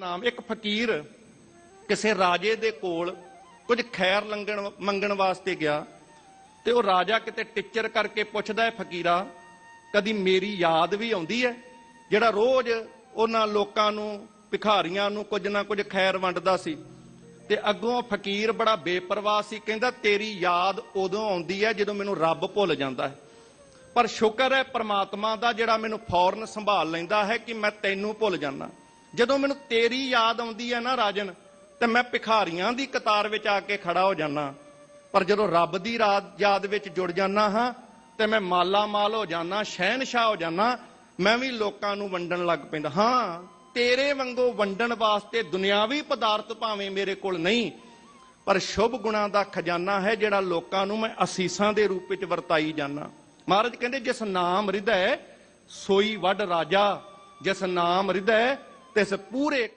ਨਾਮ, ਇੱਕ ਫਕੀਰ ਕਿਸੇ ਰਾਜੇ ਦੇ ਕੋਲ ਕੁਝ ਖੈਰ ਲੰਗਣ ਮੰਗਣ ਵਾਸਤੇ ਗਿਆ ਤੇ ਉਹ ਰਾਜਾ ਕਿਤੇ ਟਿੱਚਰ ਕਰਕੇ ਪੁੱਛਦਾ ਹੈ, ਫਕੀਰਾ, ਕਦੀ ਮੇਰੀ ਯਾਦ ਵੀ ਆਉਂਦੀ ਹੈ? ਜਿਹੜਾ ਰੋਜ਼ ਉਹਨਾਂ ਲੋਕਾਂ ਨੂੰ, ਭਿਖਾਰੀਆਂ ਨੂੰ ਕੁਝ ਨਾ ਕੁਝ ਖੈਰ ਵੰਡਦਾ ਸੀ। ਤੇ ਅੱਗੋਂ ਫਕੀਰ ਬੜਾ ਬੇਪਰਵਾਹ ਸੀ, ਕਹਿੰਦਾ, ਤੇਰੀ ਯਾਦ ਉਦੋਂ ਆਉਂਦੀ ਹੈ ਜਦੋਂ ਮੈਨੂੰ ਰੱਬ ਭੁੱਲ ਜਾਂਦਾ ਹੈ। ਪਰ ਸ਼ੁਕਰ ਹੈ, ਪ੍ਰਮਾਤਮਾ ਦਾ ਜਿਹੜਾ ਮੈਨੂੰ ਫੌਰਨ ਸੰਭਾਲ ਲੈਂਦਾ ਹੈ ਕਿ ਮੈਂ ਤੈਨੂੰ ਭੁੱਲ ਜਾਂਦਾ। ਜਦੋਂ ਮੈਨੂੰ ਤੇਰੀ ਯਾਦ ਆਉਂਦੀ ਹੈ ਨਾ ਰਾਜਨ, ਤੇ ਮੈਂ ਭਿਖਾਰੀਆਂ ਦੀ ਕਤਾਰ ਵਿੱਚ ਆ ਕੇ ਖੜਾ ਹੋ ਜਾਣਾ ਪਰ ਜਦੋਂ ਰੱਬ ਦੀ ਰਾਤ ਯਾਦ ਵਿੱਚ ਜੁੜ ਜਾਣਾ ਹਾਂ, ਤੇ ਮੈਂ ਮਾਲਾ ਮਾਲ ਹੋ ਜਾਣਾ ਸ਼ਹਿਨशाह ਹੋ ਜਾਣਾ ਮੈਂ ਵੀ ਲੋਕਾਂ ਨੂੰ ਵੰਡਣ ਲੱਗ ਪੈਂਦਾ। ਹਾਂ, ਤੇਰੇ ਵਾਂਗੂ ਵੰਡਣ ਵਾਸਤੇ ਦੁਨਿਆਵੀ ਪਦਾਰਥ ਭਾਵੇਂ ਮੇਰੇ ਕੋਲ ਨਹੀਂ, ਪਰ ਸ਼ੁਭ ਗੁਣਾਂ ਦਾ ਖਜ਼ਾਨਾ ਹੈ ਜਿਹੜਾ ਲੋਕਾਂ ਨੂੰ ਮੈਂ ਅਸੀਸਾਂ ਦੇ ਰੂਪ ਵਿੱਚ ਵਰਤਾਈ ਜਾਣਾ ਮਹਾਰਾਜ ਕਹਿੰਦੇ, ਜਿਸ ਨਾਮ ਹਿਰਦੈ, ਸੋਈ ਵੱਡ ਰਾਜਾ, ਜਿਸ ਨਾਮ ਹਿਰਦੈ ਤਿਸ ਪੂਰੇ